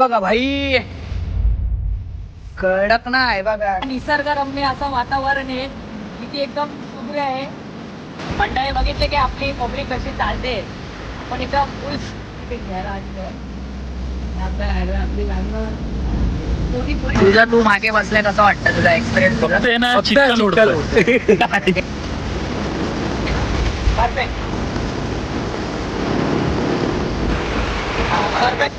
बघा भाई. कडक नाही बघा. निसर्गरम्य असं वातावरण आहे. किती एकदम सुंदर आहे. मंडळी बघितले की आपली पब्लिक कशी चालते? आपण एकदम फुल घ्यायला आलेलो आहे. आपल्या ह्याला आपली गाडीवर कोणी कोणी- तुझा तू मागे बसलाय कसं वाटतं तुझा एक्सपिरियन्स फक्त आहे ना चिखल उडतोय. Perfect. हा, perfect.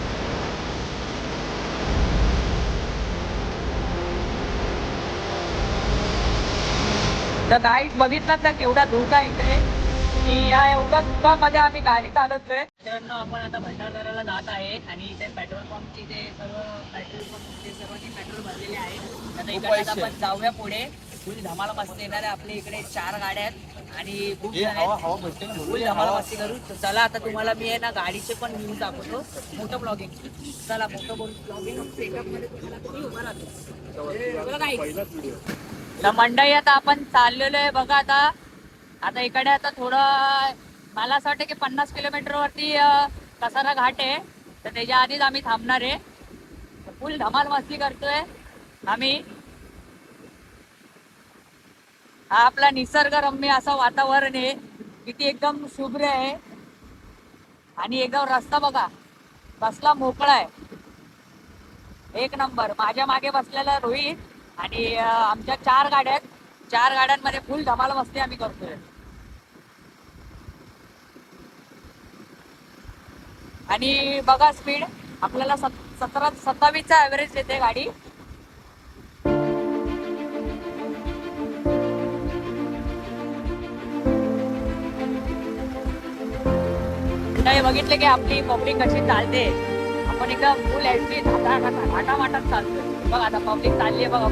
तर गाईड बघितलं ना केवढा धोका इकडे की या एवढ्या धोकामध्ये आम्ही गाडी चालवतोय मित्रांनो आपण आता भंडारदऱ्याला जात आहे आणि इथे पेट्रोल पंपची ते सर्व पेट्रोल पेट्रोल भरलेले आहे आता इकडे आता आपण जाऊया पुढे. फुल धमाला मस्ती येणार आहे आपल्या इकडे चार गाड्या आहेत आणि खूप फुल धमाला मस्ती करू. तर चला आता तुम्हाला मी आहे ना गाडीचे पण व्ह्यू दाखवतो. मोठं ब्लॉगिंग चला मोठं ब्लॉगिंग सेटअपमध्ये तुम्हाला तुम्ही उभं राहतो. तर मंडळी आता आपण चाललेलो आहे. बघा आता आता इकडे आता थोडं मला असं वाटतं की पन्नास किलोमीटर वरती कसारा घाट आहे. तर त्याच्या आधीच आम्ही थांबणार आहे. फुल धमाल मस्ती करतोय आम्ही. हा आपला निसर्गरम्य असं वातावरण आहे. किती एकदम शुभ्र आहे. आणि एकदम रस्ता बघा बसला मोकळा आहे. एक नंबर माझ्या मागे बसलेला रोहित. आणि आमच्या चार गाड्या आहेत. चार गाड्यांमध्ये फुल धमाल मस्ती आम्ही करतोय. आणि बघा स्पीड आपल्याला सत- सतरा सत्तावीसचा ऍव्हरेज देते गाडी. नाही बघितलं की आपली पब्लिक कशी चालते. आपण एकदम फुल एसटी घाटा घाटा घाटा चालतोय. बघ आता पब्लिक चालली आहे बघ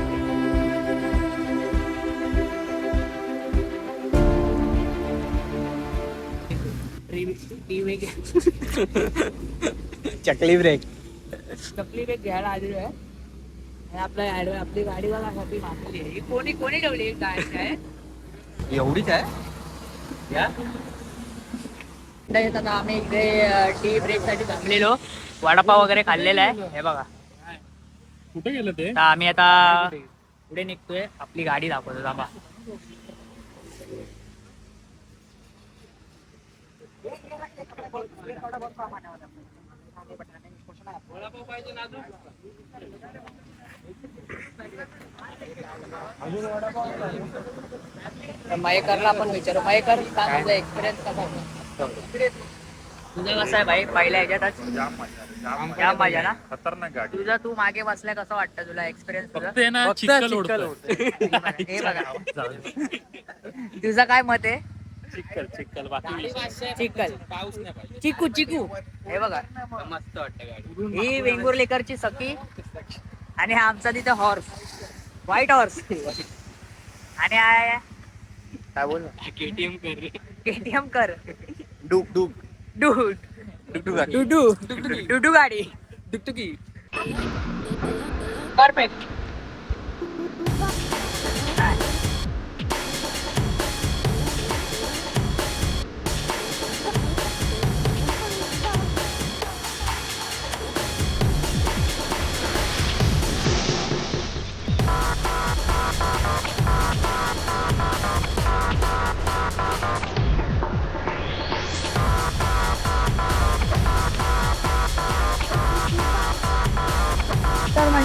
चकली ब्रेक चकली बेग घ्यायला आलेलो आहे आपलं आपली गाडी बघा कॉपी मागली आहे कोणी कोणी ठेवली गाडी काय एवढीच आहे आता येतात आम्ही इकडे टी ब्रेकसाठी थांबलेलो वडापाव वगैरे खाल्लेला आहे. हे बघा. कुठे गेलं ते? आता आम्ही आता पुढे निघतोय. आपली गाडी दाखवतो थांबा. तर मयेकरला आपण विचारू. मयेकर काय एक्सपिरियन्स कसा होता? तुझा कसा आहे भाई? पहिल्या ह्याच्यातच जाम मजा आली, जाम मजा जाम मजा ना? खतरनाक गाडी. तुझा तू मागे बसलाय कसं वाटतं तुला एक्सपिरियन्स तुझा? फक्त आहे ना फक्त चिखल चिखल उडतोय. हे बघा जाऊ दे. तुझं काय मत आहे? चिखल चिखल बाकी चिकल नाही पाहिजे. चिकू चिकू. हे बघा. मस्त वाटतं गाडी. ही वेंगुर्लेकरची सखी आणि हा आमचा तिथे हॉर्स व्हाईट हॉर्स आणि हा काय बोल केटीएम कर केटीएम कर. डुक डुक डूड डुडू डुडू गाडी डुकटुकी परफेक्ट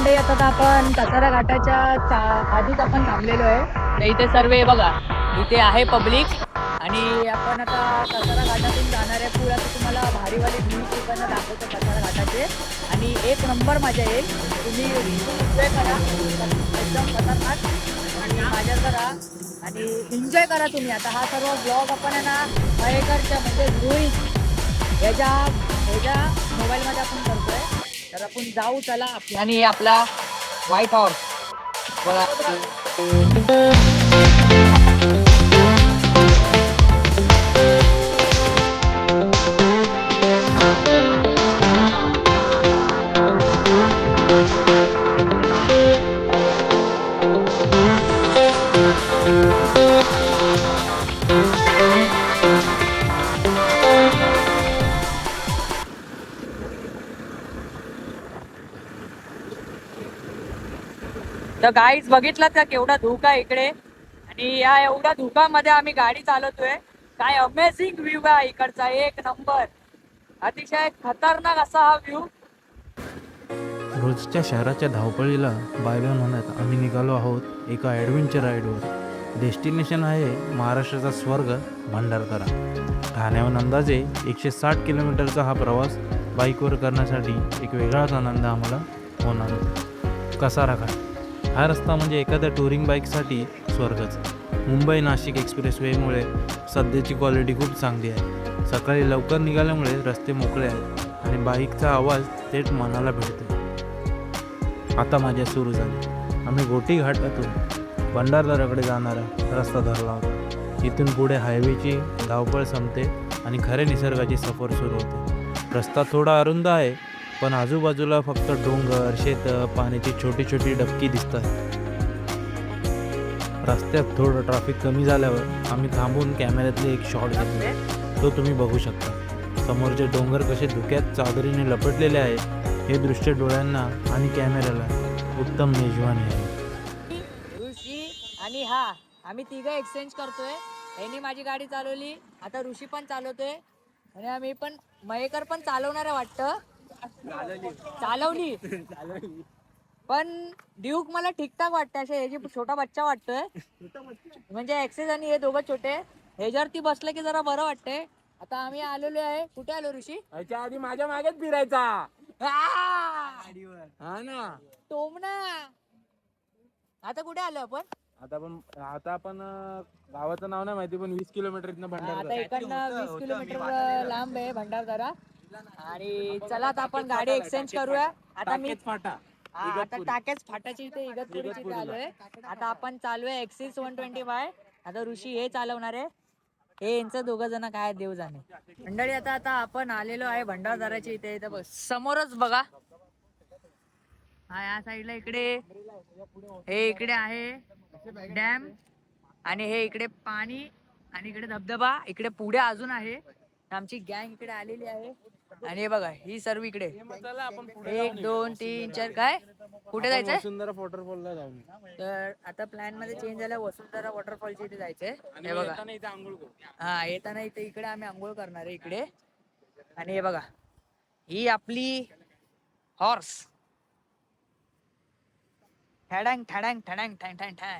तर येतात आता आपण कसारा घाटाच्या आधीच आपण थांबलेलो आहे. तर इथे सर्व बघा. इथे आहे पब्लिक आणि आपण आता कसारा घाटातून जाणार आहे. पुढे आता तुम्हाला भारीवाली व्ह्यू लोकांना दाखवतो कसारा घाटाचे. आणि एक नंबर मजा येईल तुम्ही एन्जॉय करा. एकदम खतरनाक. आणि माझ्या करा. आणि एन्जॉय करा तुम्ही. आता हा सर्व ब्लॉग आपण आहे ना मयेकरच्या म्हणजे रोहित ह्याच्या ह्याच्या मोबाईलमध्ये आपण करतो. तर आपण जाऊ चला. आणि आपला व्हाईट हॉर्स तर गाईज बघितलं का केवढा धोका आहे इकडे? आणि या एवढ्या धुकामध्ये आम्ही गाडी चालवतोय. काय अमेझिंग व्ह्यू आहे इकडचा एक नंबर अतिशय खतरनाक असा हा व्ह्यू रोजच्या शहराच्या धावपळीला बायबॅन म्हणत आम्ही निघालो आहोत एका ॲडव्हेंचर राईडवर डेस्टिनेशन आहे महाराष्ट्राचा स्वर्ग भंडारदरा. ठाण्याहून अंदाजे एकशे साठ किलोमीटरचा हा प्रवास बाईकवर करण्यासाठी एक वेगळाच आनंद आम्हाला होणार होता. कसा राखा? हा रस्ता म्हणजे एखाद्या टुरिंग बाईकसाठी स्वर्गच. मुंबई नाशिक एक्सप्रेसवेमुळे सध्याची क्वालिटी खूप चांगली आहे. सकाळी लवकर निघाल्यामुळे रस्ते मोकळे आहेत आणि बाईकचा आवाज थेट मनाला भेटतो आता माझ्या सुरू झाली. आम्ही गोटी घाटातून भंडारदराकडे जाणारा रस्ता धरला होता. इथून पुढे हायवेची धावपळ संपते आणि खरे निसर्गाची सफर सुरू होते. रस्ता थोडा अरुंद आहे पण आजूबाजूला फक्त डोंगर शेत पाण्याची छोटी छोटी डबकी दिसतात. रस्त्यात थोडं ट्रॅफिक कमी झाल्यावर आम्ही थांबून कॅमेऱ्यातले एक शॉट घेतले. तो तुम्ही बघू शकता. समोरचे डोंगर कसे धुक्यात चादरीने लपटलेले आहेत हे दृश्य डोळ्यांना आणि कॅमेऱ्याला उत्तम मेजवानी आहे. ऋषी आणि हा आम्ही तिघं एक्सचेंज करतोय. यांनी माझी गाडी चालवली आता ऋषी पण चालवतोय. आणि आम्ही पण मयेकर पण चालवणार आहे वाटतं. चालवली. पण ड्यूक मला ठीकठाक वाटतं असे हे जे छोटा बच्चा वाटतोय. म्हणजे ऍक्सेस आणि हे दोघं छोटे ह्याच्यावरती बसलं की जरा बरं वाटतंय. आता आम्ही आलेलो आहे. कुठे आलो ऋषी? याच्या आधी माझ्या मागेच फिरायचा! हा ना. टोमणा. आता कुठे आलो आपण? आता पण आता आपण गावाचं नाव नाही माहिती पण वीस किलोमीटर इथनं आता भंडार इकडनं वीस किलोमीटर लांब आहे भंडारदरा. आणि चला आता आपण गाडी एक्सचेंज करूया. आता मी फाटा. हा, आता टाक्याच फाटाची इथे इगतपुरीची इथे आलोय आता आपण चालू आहे एक्सिस वन ट्वेंटी फाय आता ऋषी हे चालवणार आहे. हे यांचं दोघं जण काय देव जाणे मंडळी आता आता आपण आलेलो आहे भंडारदाराच्या इथे. इथे बस. समोरच बघा. हा या साईडला इकडे. हे इकडे आहे डॅम. आणि हे इकडे पाणी. आणि इकडे धबधबा. इकडे पुढे अजून आहे. आमची गँग इकडे आलेली आहे. आणि हे बघा ही सर्व इकडे. एक दोन तीन चार काय? कुठे जायचंय? सुंदर वॉटरफॉलला जाऊन. तर आता प्लॅनमध्ये चेंज झाला वसुंधरा वॉटरफॉलच्या इथे जायचंय. हे बघा. हा येताना इथे इकडे आम्ही आंघोळ करणार आहे इकडे. आणि हे बघा ही आपली हॉर्स ठॅडंग ठॅडंग ठॅडंग ठॅंग ठॅंग ठॅ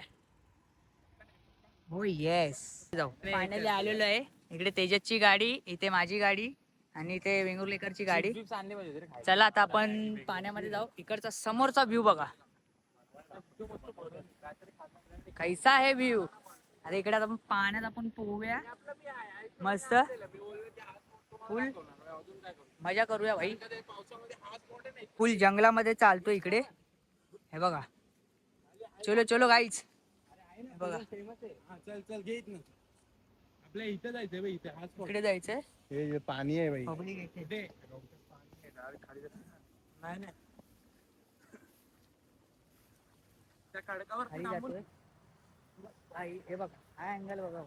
हो येस जाऊ फायनली आलेलो आहे. इकडे तेजसची गाडी इथे माझी गाडी आणि इथे वेंगुर्लेकरची गाडी. चला आता आपण पाण्यामध्ये जाऊ. इकडचा समोरचा व्ह्यू बघा. कैसा आहे व्ह्यू आता इकडे आता आपण पाण्यात आपण पोहूया. मस्त. फुल मजा करूया भाई. फुल जंगलामध्ये चालतो इकडे. हे बघा. चलो चलो गाईच बघा हा, चल चल घे इथनं आपल्या इथे जायचंय बे इथे हाच spot. इकडे जायचंय? हे जे पाणी आहे बाई. पब्लिक इथे इथे. नाही नाही. त्या खडकावर खाली थांबून. जातोय? आई हे बघा हा अँगल बघा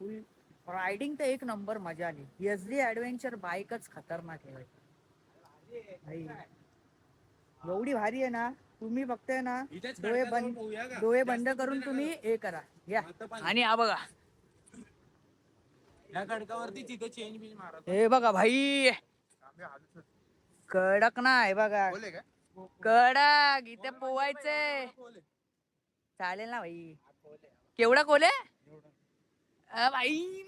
फुल रायडिंग तर एक नंबर मजा आली. एस डी ऍडव्हेंचर बाईकच खतरनाक आहे भाई. एवढी भारी आहे ना? तुम्ही बघताय ना डोळे बंद? डोळे बंद करून तुम्ही हे करा या आता पण- आणि हा बघा. या खडकावरती तिथे चेंज बिंज मारा हे बघा भाई. कडक ना हे बघा. बोले का? कडक इथे पोवायचंय चालेल ना भाई. केवढा कोले? अ, भाई.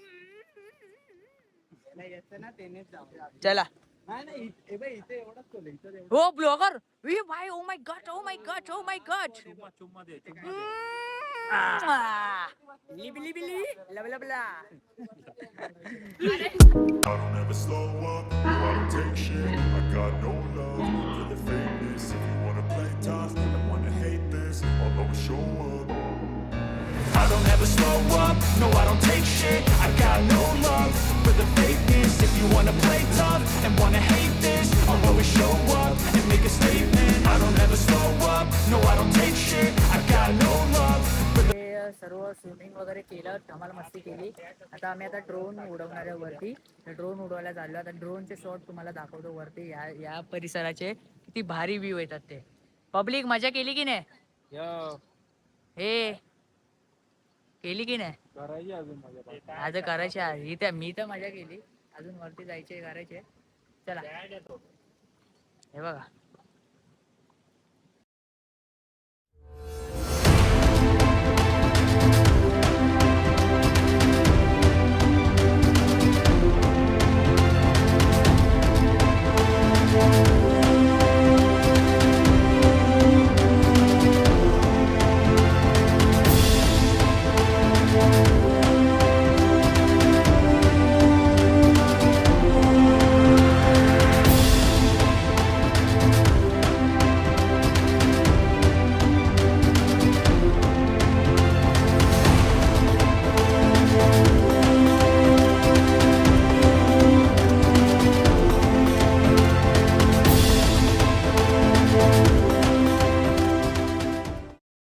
चला. नाही नाही इथे बे, इथे एवढाच खोल आहे, इथं एवढं. हो ब्लॉगर वी भाई oh my god oh my god oh my god चुम्मा चुम्मा दे चुम्मा लिबी लिबी ली लब लब ला I don't ever slow up, no I don't take shit I got no love for the fakeness If you wanna play tough and wanna hate this I'll always show up I don't ever slow up, no I don't take shit I got no love for the fakeness If you Wanna play tough and wanna hate this I'll always show up and make a statement. I don't ever slow up, no I don't take shit. I got no love. सर्व swimming वगैरे केलं धमाल मस्ती केली. आता आम्ही आता drone उडवणार आहे वरती ड्रोन उडवायला चाललो. आता ड्रोनचे शॉट तुम्हाला दाखवतो वरती. या या परिसराचे किती भारी व्ह्यू येतात ते. पब्लिक मजा केली की नाही? हे. केली की नाही? करायची अजून आज करायचे आहे. त्या मी तर मजा केली. अजून वरती जायचे करायचे. चला. हे बघा.